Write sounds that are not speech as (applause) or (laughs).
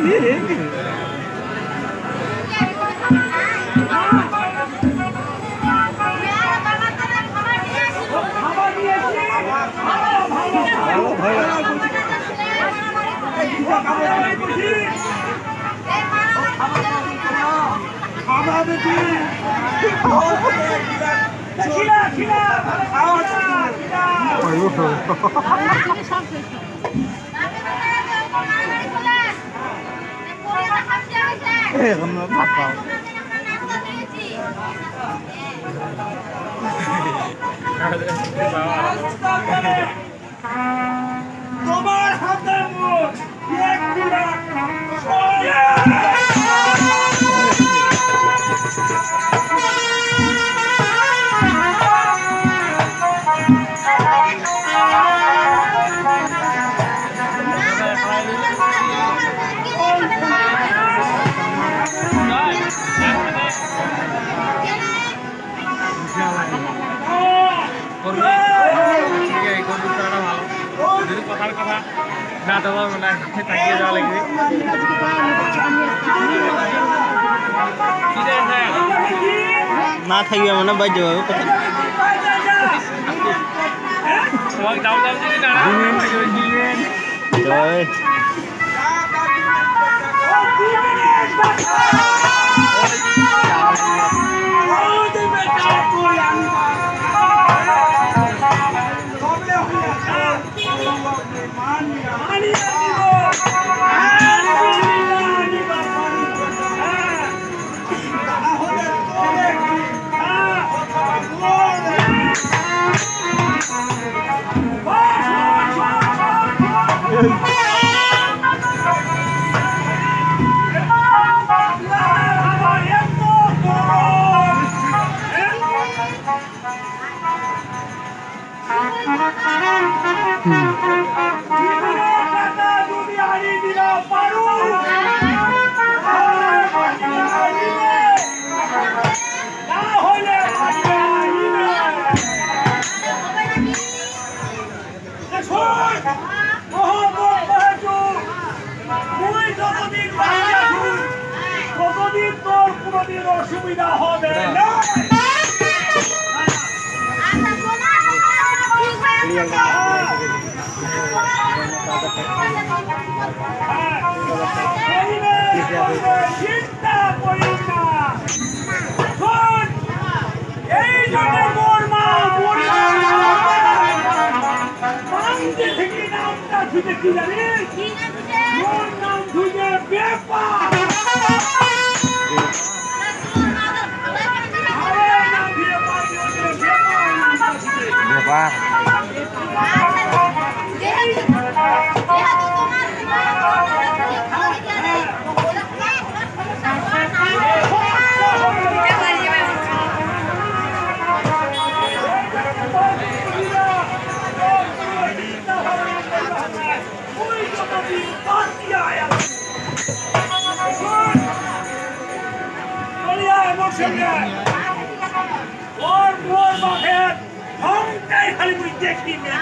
(laughs) ওঠো এখন ভাত পাও তোমার না তো পারবো না তাকিয়ে যাওয়া লাগবে কি রে স্যার না থাকিবে মানে বাইর যাবে কথা তোমাকে দাম দাম দিবি না জয় কতদিন কোনোদিন অসুবিধা হবে না। চিন্তা করি না এই জন্য মোর মা থেকে নামটা ছুটে কি জানিস মোর নাম ধুয়ে ব্যাপার ওর মোর বাপের ঢংটাই খালি তুই দেখি না